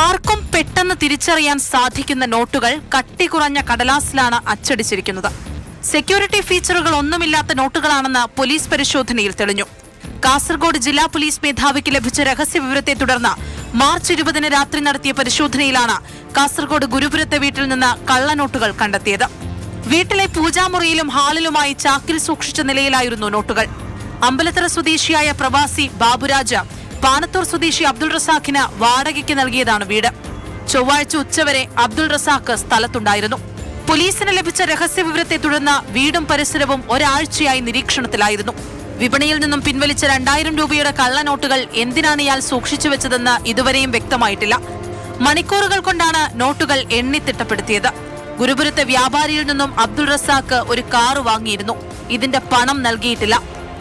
പെട്ടെന്ന് തിരിച്ചറിയാൻ സാധിക്കുന്ന നോട്ടുകൾ കട്ടി കുറഞ്ഞ കടലാസിലാണ് അച്ചടിച്ചിരിക്കുന്നത്. സെക്യൂരിറ്റി ഫീച്ചറുകൾ ഒന്നുമില്ലാത്ത നോട്ടുകളാണെന്ന് പോലീസ് പരിശോധനയിൽ തെളിഞ്ഞു. കാസർഗോഡ് ജില്ലാ പോലീസ് മേധാവിക്ക് ലഭിച്ച രഹസ്യ വിവരത്തെ തുടർന്ന് മാർച്ച് ഇരുപതിന് രാത്രി നടത്തിയ പരിശോധനയിലാണ് കാസർഗോഡ് ഗുരുപുരത്തെ വീട്ടിൽ നിന്ന് കള്ളനോട്ടുകൾ കണ്ടെത്തിയത്. വീട്ടിലെ പൂജാമുറിയിലും ഹാളിലുമായി ചാക്കിൽ സൂക്ഷിച്ച നിലയിലായിരുന്നു നോട്ടുകൾ. അമ്പലത്തറ സ്വദേശിയായ പ്രവാസി ബാബുരാജ് പാനത്തൂർ സ്വദേശി അബ്ദുൾ റസാഖിന് വാടകയ്ക്ക് നൽകിയതാണ് വീട്. ചൊവ്വാഴ്ച ഉച്ചവരെ അബ്ദുൾ റസാഖ് സ്ഥലത്തുണ്ടായിരുന്നു. പോലീസിന് ലഭിച്ച രഹസ്യ വിവരത്തെ തുടർന്ന് വീടും പരിസരവും ഒരാഴ്ചയായി നിരീക്ഷണത്തിലായിരുന്നു. വിപണിയിൽ നിന്നും പിൻവലിച്ച രണ്ടായിരം രൂപയുടെ കള്ളനോട്ടുകൾ എന്തിനാണ് ഇയാൾ സൂക്ഷിച്ചു വെച്ചതെന്ന് ഇതുവരെയും വ്യക്തമായിട്ടില്ല. മണിക്കൂറുകൾ കൊണ്ടാണ് നോട്ടുകൾ എണ്ണിത്തിട്ടപ്പെടുത്തിയത് ഗുരുപുരത്തെ വ്യാപാരിയിൽ നിന്നും അബ്ദുൾ റസാഖ് ഒരു കാറ് വാങ്ങിയിരുന്നു. ഇതിന്റെ പണം നൽകിയിട്ടില്ല.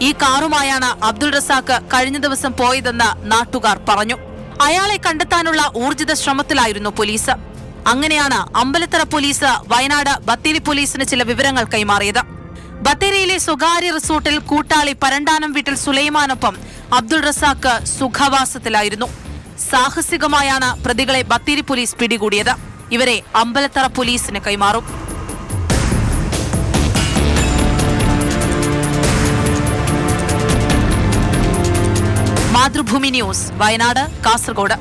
ഈ കാറുമായാണ് അബ്ദുൾ റസാഖ് കഴിഞ്ഞ ദിവസം പോയതെന്ന് നാട്ടുകാർ പറഞ്ഞു. അയാളെ കണ്ടെത്താനുള്ള ഊർജിത ശ്രമത്തിലായിരുന്നു പോലീസ്. അങ്ങനെയാണ് അമ്പലത്തറ പോലീസ് വയനാട് ബത്തേരി പോലീസിന് ചില വിവരങ്ങൾ കൈമാറിയത്. ബത്തേരിയിലെ സ്വകാര്യ റിസോർട്ടിൽ കൂട്ടാളി പരണ്ടാനം വീട്ടിൽ സുലൈമാനൊപ്പം അബ്ദുൾ റസാഖ് സുഖവാസത്തിലായിരുന്നു. സാഹസികമായാണ് പ്രതികളെ ബത്തേരി പോലീസ് പിടികൂടിയത്. ഇവരെ അമ്പലത്തറ പോലീസിന് കൈമാറും. മാതൃഭൂമി ന്യൂസ് വയനാട് കാസർഗോഡ്.